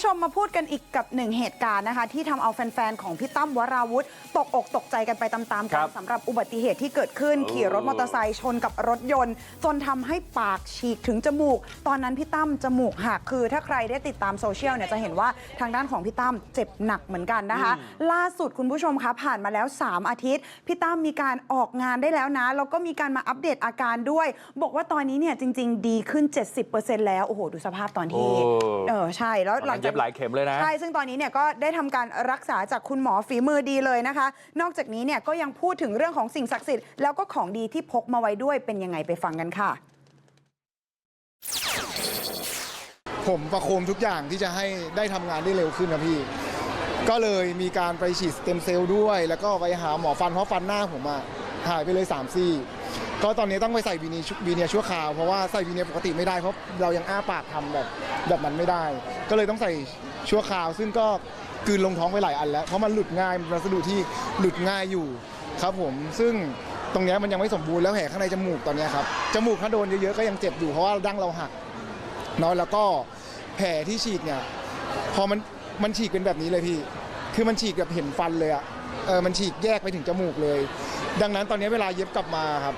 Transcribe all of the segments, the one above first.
ผู้ชมมาพูดกันอีกกับหนึ่งเหตุการณ์นะคะ ที่ทำเอาแฟนๆ ของพี่ตั้มวราวุธ ตกอกตกใจกันไปตามๆคกัรันบสำหรับอุบัติเหตุที่เกิดขึ้น ขี่รถมอเตอร์ไซค์ชนกับรถยนต์ จนทำให้ปากฉีกถึงจมูก ตอนนั้นพี่ตั้มจมูกหักคือ ถ้าใครได้ติดตามโซเชียลเนี่ยจะเห็นว่าทางด้านของพี่ตั้มเจ็บหนักเหมือนกันนะคะ ล่าสุดคุณผู้ชมคะผ่านมาแล้ว 3 อาทิตย์พี่ตั้มมีการออกงานได้แล้วนะแล้วก็มีการมาอัปเดตอาการด้วย บอกว่าตอนนี้เนี่ยจริง ๆ ดีขึ้น 70%แล้วโอ้โหดูสภาพตอนที่โอ้เออใช่แล้วตอนหลันั้งนจาเย็กบหลายเข็มเลยนะ ใช่ ซึ่งตอนนี้เนี่ยก็ได้ทำการรักษาจากคุณหมอฝีมือดีเลยนะคะ นอกจากนี้เนี่ยก็ยังพูดถึงเรื่องของสิ่งศักดิ์สิทธิ์แล้วก็ของดีที่พกมาไว้ด้วยเป็นยังไงไปฟังกันค่ะ ผมประโคมทุกอย่างที่จะให้ได้ทำงานได้เร็วขึ้นนะพี่ ก็เลยมีการไปฉีดสเต็มเซลล์ด้วย แล้วก็ไปหาหมอฟันเพราะฟันหน้าผมอะ หายไปเลย3ซี่ก็ตอนนี้ต้องไปใส่วีเนียวีเนียชั่วคราวเพราะว่าใส่วีเนียปกติไม่ได้เพราะเรายังอ้าปากทำแบบแบบนั้นไม่ได้ ก็เลยต้องใส่ชั่วคราว ซึ่งก็กืนลงท้องไปหลายอันแล้วเพราะมันหลุดง่ายมันวัสดุที่หลุดง่ายอยู่ครับผมซึ่งตรงนี้มันยังไม่สมบูรณ์แล้วแผลข้างในจมูกตอนนี้ครับจมูกถ้าโดนเยอะๆก็ยังเจ็บอยู่เพราะว่าดั้งเราหักเนาะแล้วก็แผลที่ฉีกเนี่ยพอมันมันฉีกเป็นแบบนี้เลยพี่ คือมันฉีกแบบเห็นฟันเลยอะ เออมันฉีกแยกไปถึงจมูกเลย ดังนั้นตอนนี้เวลาเย็บกลับมาครับ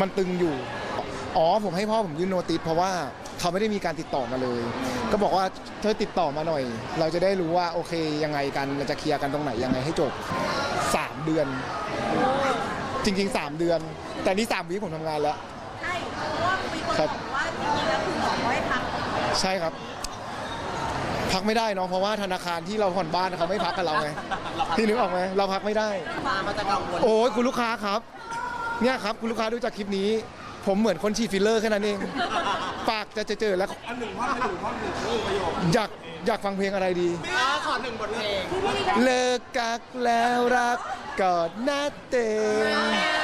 มันตึงอยู่ อ๋อผมให้พ่อผมยื่นโนติสเพราะว่าเขาไม่ได้มีการติดต่อมาเลย ก็บอกว่าเธอติดต่อมาหน่อย เราจะได้รู้ว่าโอเคยังไงกันเราจะเคลียร์กันตรงไหนยังไงให้จบสามเดือน จริงๆสามเดือน แต่นี่สามวิผมทำงานแล้ว ใช่เพราะว่ามีคนครับบอกว่าจริงๆแล้วคือหมอเขาให้พัก ใช่ครับ พักไม่ได้เนาะเพราะว่าธนาคารที่เราผ่อนบ้านเขาไม่พักกับเราไงพี่นึกออกไหมเราพักไม่ได้ มาเขาจะกังวลโอ้ยคุณลูกค้าครับ เนี่ยครับคุณลูกค้าดูจากคลิปนี้ ผมเหมือนคนฉีดฟิลเลอร์แค่นั้นเองปากจะเจอแล้วอยากอยากฟังเพลงอะไรดีขอหนึ่งบทเพลง เลิกกักแล้วรักกอดหน้าเตง